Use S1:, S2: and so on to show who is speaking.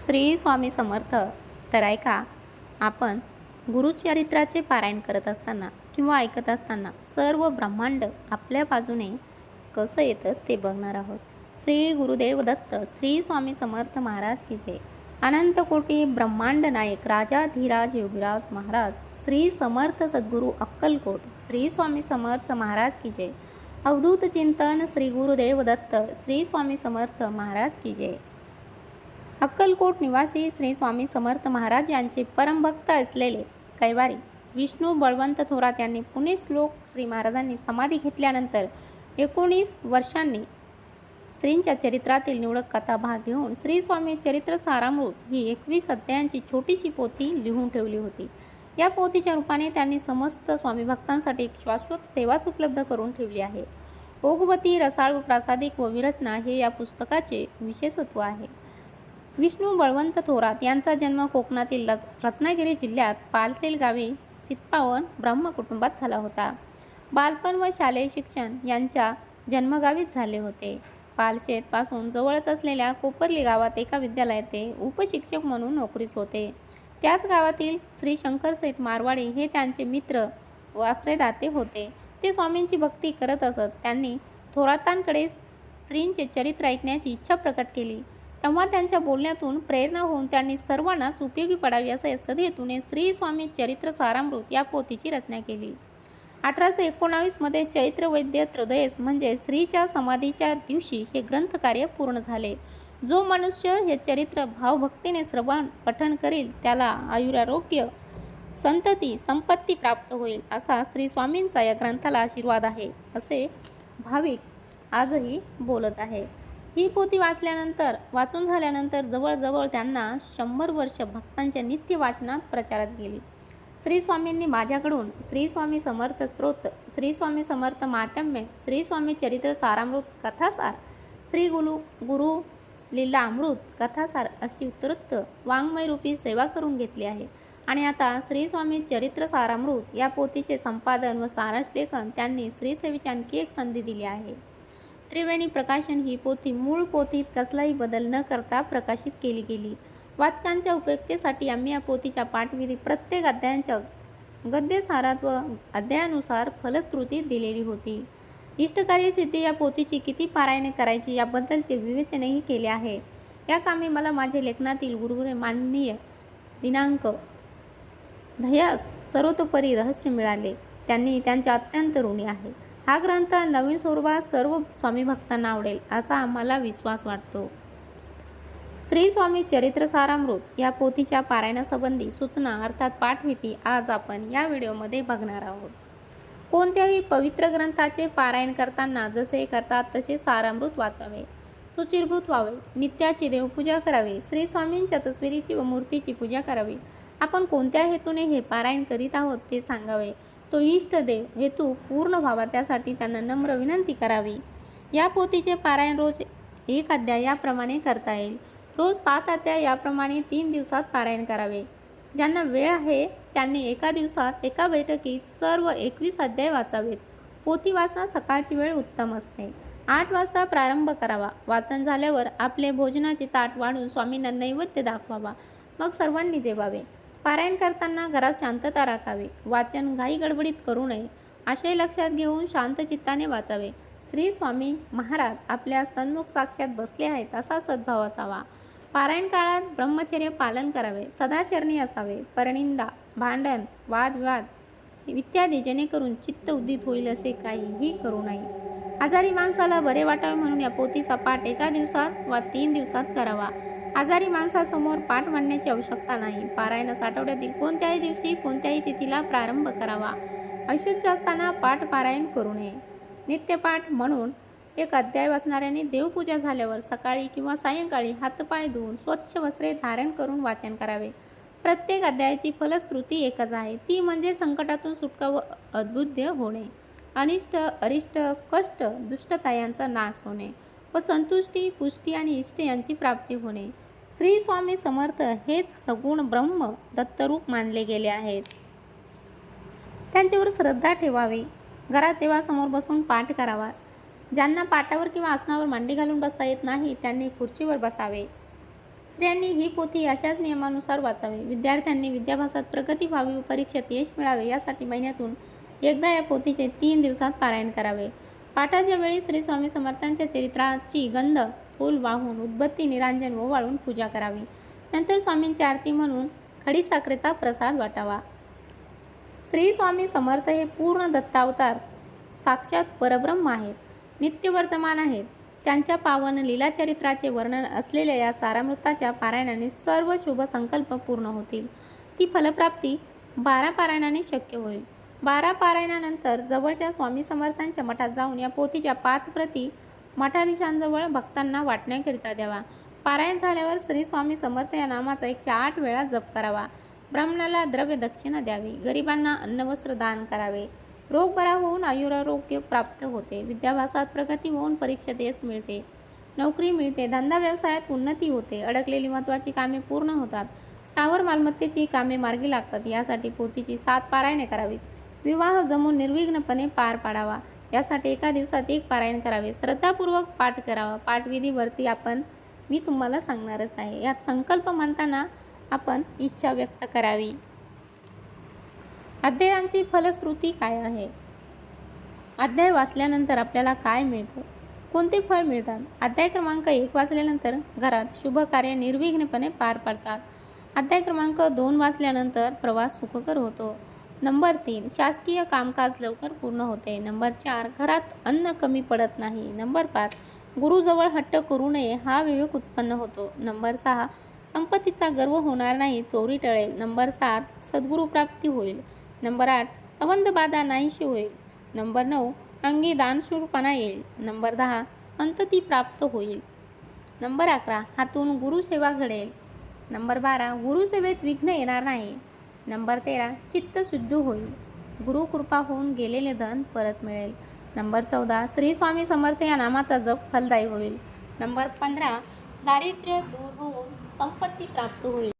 S1: श्री स्वामी समर्थ तर ऐका आपण गुरुचरित्राचे पारायण करत असताना किंवा ऐकत असताना सर्व ब्रह्मांड आपल्या बाजूने कसं येतं ते बघणार आहोत. श्री गुरुदेव दत्त श्री स्वामी समर्थ महाराज की जय. अनंत कोटी ब्रह्मांड नायक राजा धीराज योगीराज महाराज श्री समर्थ सद्गुरू अक्कलकोट श्री स्वामी समर्थ महाराज की जय. अवधूत चिंतन श्री गुरुदेव दत्त श्री स्वामी समर्थ महाराज की जय. अक्कलकोट निवासी श्री स्वामी समर्थ महाराज यांचे परमभक्त असलेले कैवारी विष्णू बळवंत थोरात यांनी पुणे श्लोक श्री महाराजांनी समाधी घेतल्यानंतर एकोणीस वर्षांनी श्रींच्या चरित्रातील निवडक कथा भाग घेऊन श्री स्वामी चरित्र सारामृत ही एकवीस अध्यायांची छोटीशी पोथी लिहून ठेवली होती. या पोथीच्या रूपाने त्यांनी समस्त स्वामी भक्तांसाठी एक शाश्वत सेवाच उपलब्ध करून ठेवली आहे. ओगवती रसाळ व प्रासादिक व विरचना हे या पुस्तकाचे विशेषत्व आहे. विष्णू बळवंत थोरात यांचा जन्म कोकणातील रत- रत्नागिरी जिल्ह्यात पालसेल गावी चित्पावन ब्रह्म कुटुंबात झाला होता. बालपण व शालेय शिक्षण यांच्या जन्मगावीच झाले होते. पालशेतपासून जवळच असलेल्या कोपरली गावात एका विद्यालयात ते उपशिक्षक म्हणून नोकरीस होते. त्याच गावातील श्री शंकरसेठ मारवाडी हे त्यांचे मित्र व आश्रयदाते होते. ते स्वामींची भक्ती करत असत. त्यांनी थोरातांकडे श्रींचे चरित्र ऐकण्याची इच्छा प्रकट केली. तेव्हा त्यांच्या बोलण्यातून प्रेरणा होऊन त्यांनी सर्वांनाच उपयोगी पडावी असे सदहेतूने श्री स्वामी चरित्र सारामृत या पोथीची रचना केली. अठराशे एकोणावीसमध्ये चरित्र वैद्य त्रयोदयस म्हणजे स्त्रीच्या समाधीच्या दिवशी हे ग्रंथकार्य पूर्ण झाले. जो मनुष्य हे चरित्र भावभक्तीने श्रवण पठन करील त्याला आयुरारोग्य संतती संपत्ती प्राप्त होईल असा श्री स्वामींचा या ग्रंथाला आशीर्वाद आहे असे भाविक आजही बोलत आहे. ही पोथी वाचल्यानंतर वाचून झाल्यानंतर जवळजवळ त्यांना शंभर वर्ष भक्तांच्या नित्य वाचनात प्रचारात गेली. श्री स्वामींनी माझ्याकडून श्री स्वामी समर्थ स्त्रोत श्री स्वामी समर्थ मातम्य श्री स्वामी चरित्र सारामृत कथासार श्री गुरु गुरु लीला अमृत कथासार अशी उत्तरोत्त वाङ्मयरूपी सेवा करून घेतली आहे. आणि आता श्री स्वामी चरित्र सारामृत या पोथीचे संपादन व सारांश लेखन त्यांनी श्रीसेवेची आणखी एक संधी दिली आहे. त्रिवेणी प्रकाशन ही पोथी मूळ पोथीत कसलाही बदल न करता प्रकाशित केली गेली. वाचकांच्या उपयुक्तेसाठी आम्ही या पोथीच्या पाठविधी प्रत्येक अध्यायांच्या गद्यसारात व अध्यायानुसार फलश्रुती दिलेली होती. इष्टकार्यसिद्धी या पोथीची किती पारायणे करायची याबद्दलचे विवेचनही केले आहे. या कामी मला माझे लेखनातील गुरुगुरे माननीय दिनांक धयास सर्वतोपरी रहस्य मिळाले. त्यांनी त्यांच्या अत्यंत ऋणी आहेत. हा ग्रंथ नवीन स्वरूपात सर्व स्वामी भक्तांना आवडेल असा आम्हाला विश्वास वाटतो. श्री स्वामी चरित्र सारामृत या पोथीच्या पारायणासंबंधी सूचना अर्थात पाठविती आज आपण या व्हिडिओमध्ये बघणार आहोत. कोणत्याही पवित्र ग्रंथाचे पारायण करताना जसे करतात तसे सारामृत वाचावे. सुचिरभूत व्हावे नित्याची देवपूजा करावी श्री स्वामींच्या तस्वीरीची व मूर्तीची पूजा करावी. आपण कोणत्या हेतूने हे पारायण करीत आहोत ते सांगावे. तो इष्टदेव हेतू पूर्ण व्हावा त्यासाठी त्यांना नम्र विनंती करावी. या पोथीचे पारायण रोज एक अध्याय याप्रमाणे करता येईल. रोज सात अध्याय याप्रमाणे तीन दिवसात पारायण करावे. ज्यांना वेळ आहे त्यांनी एका दिवसात एका बैठकीत सर्व एकवीस अध्याय वाचावेत. पोथी वाचना सकाळची वेळ उत्तम असते. आठ वाजता प्रारंभ करावा. वाचन झाल्यावर आपले भोजनाचे ताट वाढून स्वामींना नैवेद्य दाखवावा. मग सर्वांनी जेवावे. पारायण करताना घरात शांतता राखावी वाचन घाई गडबडीत करू नये आशय लक्षात घेऊन शांत चित्ताने वाचावे. श्री स्वामी महाराज आपल्या सन्मुख साक्षात बसले आहेत असा सद्भाव असावा. पारायण काळात ब्रह्मचर्य पालन करावे सदाचरणी असावे परनिंदा भांडण वादविवाद इत्यादी जेणेकरून चित्त उद्दित होईल असे काहीही करू नये. आजारी माणसाला बरे वाटावे म्हणून या पोथीचा पाठ एका दिवसात वा तीन दिवसात करावा. आजारी माणसासमोर पाठ मांडण्याची आवश्यकता नाही. पारायणास आठवड्यातील कोणत्याही दिवशी कोणत्याही तिथीला प्रारंभ करावा. अशुद्ध असताना पाठ पारायण करू नये. नित्यपाठ म्हणून एक अध्याय वाचणाऱ्याने देवपूजा झाल्यावर सकाळी किंवा सायंकाळी हातपाय धुवून स्वच्छ वस्त्रे धारण करून वाचन करावे. प्रत्येक अध्यायाची फलश्रुती एकच आहे. ती म्हणजे संकटातून सुटका व अद्बुद्ध होणे. अनिष्ट अरिष्ट कष्ट दुष्टता यांचा नाश होणे व संतुष्टी पुष्टी आणि इष्ट यांची प्राप्ती होणे. श्री स्वामी समर्थ हेच सगुण ब्रह्म दत्तरूप मानले गेले आहेत. त्यांच्यावर श्रद्धा ठेवावी. घरात देवासमोर बसून पाठ करावा. ज्यांना पाटावर किंवा आसनावर मांडी घालून बसता येत नाही त्यांनी खुर्चीवर बसावे. स्त्रियांनी ही पोथी अशाच नियमानुसार वाचावी. विद्यार्थ्यांनी विद्याभ्यासात प्रगती व्हावी व परीक्षेत यश मिळावे यासाठी महिन्यातून एकदा या पोथीचे तीन दिवसात पारायण करावे. पाठाच्या वेळी श्री स्वामी समर्थांच्या चरित्राची गंध फूल वाहून उद्बत्ती निरांजन ओवाळून पूजा करावी. नंतर स्वामींची आरती म्हणून खडीसाखरेचा प्रसाद वाटावा. श्री स्वामी समर्थ हे पूर्ण दत्तावतार साक्षात परब्रह्म आहेत नित्य वर्तमान आहेत त्यांच्या पावन लीलाचरित्राचे वर्णन असलेल्या या सारामृताच्या पारायणाने सर्व शुभ संकल्प पूर्ण होतील. ती फलप्राप्ती बारा पारायणाने शक्य होईल. बारा पारायणानंतर जवळच्या स्वामी समर्थांच्या मठात जाऊन या पोथीच्या पाच प्रती मठाधीशांजवळ भक्तांना वाटण्याकरिता द्यावा. पारायण झाल्यावर श्री स्वामी समर्थ या नामाचा एकशे आठ वेळा जप करावा. ब्राह्मणाला द्रव्य दक्षिणा द्यावी. गरिबांना अन्नवस्त्र दान करावे. रोग बरा होऊन आयुरारोग्य प्राप्त होते. विद्याभ्यासात प्रगती होऊन परीक्षेत यश मिळते. नोकरी मिळते. धंदा व्यवसायात उन्नती होते. अडकलेली महत्त्वाची कामे पूर्ण होतात. स्थावर मालमत्तेची कामे मार्गी लागतात. यासाठी पोतीची सात पारायणे करावीत. विवाह जमून निर्विघ्नपणे पार पाडावा. यासाठी एका दिवसात एक पारायण करावे. श्रद्धापूर्वक पाठ करावा. पाठविधीवरती आपण मी तुम्हाला सांगणारच आहे. यात संकल्प मानताना आपण इच्छा व्यक्त करावी. अध्यायांची फलश्रुती काय आहे? अध्याय वाचल्यानंतर आपल्याला काय मिळतं? कोणते फळ मिळतात? अध्याय क्रमांक एक वाचल्यानंतर घरात शुभ कार्य निर्विघ्नपणे पार पडतात. अध्याय क्रमांक दोन वाचल्यानंतर प्रवास सुखकर होतो. नंबर तीन शासकीय कामकाज लवकर पूर्ण होते. नंबर चार घरात अन्न कमी पडत नाही. नंबर पाच गुरुजवळ हट्ट करू नये हा विवेक उत्पन्न होतो. नंबर सहा संपत्तीचा गर्व होणार नाही चोरी टळेल. नंबर सात सद्गुरू प्राप्ती होईल. नंबर आठ संबंध बाधा नाहीशी होईल. नंबर नऊ अंगी दानशूरपणा येईल. नंबर दहा संतती प्राप्त होईल. नंबर अकरा हातून गुरुसेवा घडेल. नंबर बारा गुरुसेवेत विघ्न येणार नाही. नंबर तेरा चित्त शुद्ध होईल. गुरुकृपा होऊन गेलेले धन परत मिळेल. नंबर चौदा श्री स्वामी समर्थ या नामाचा जप फलदायी होईल. नंबर पंधरा दारिद्र्य दूर होऊन संपत्ती प्राप्त होईल.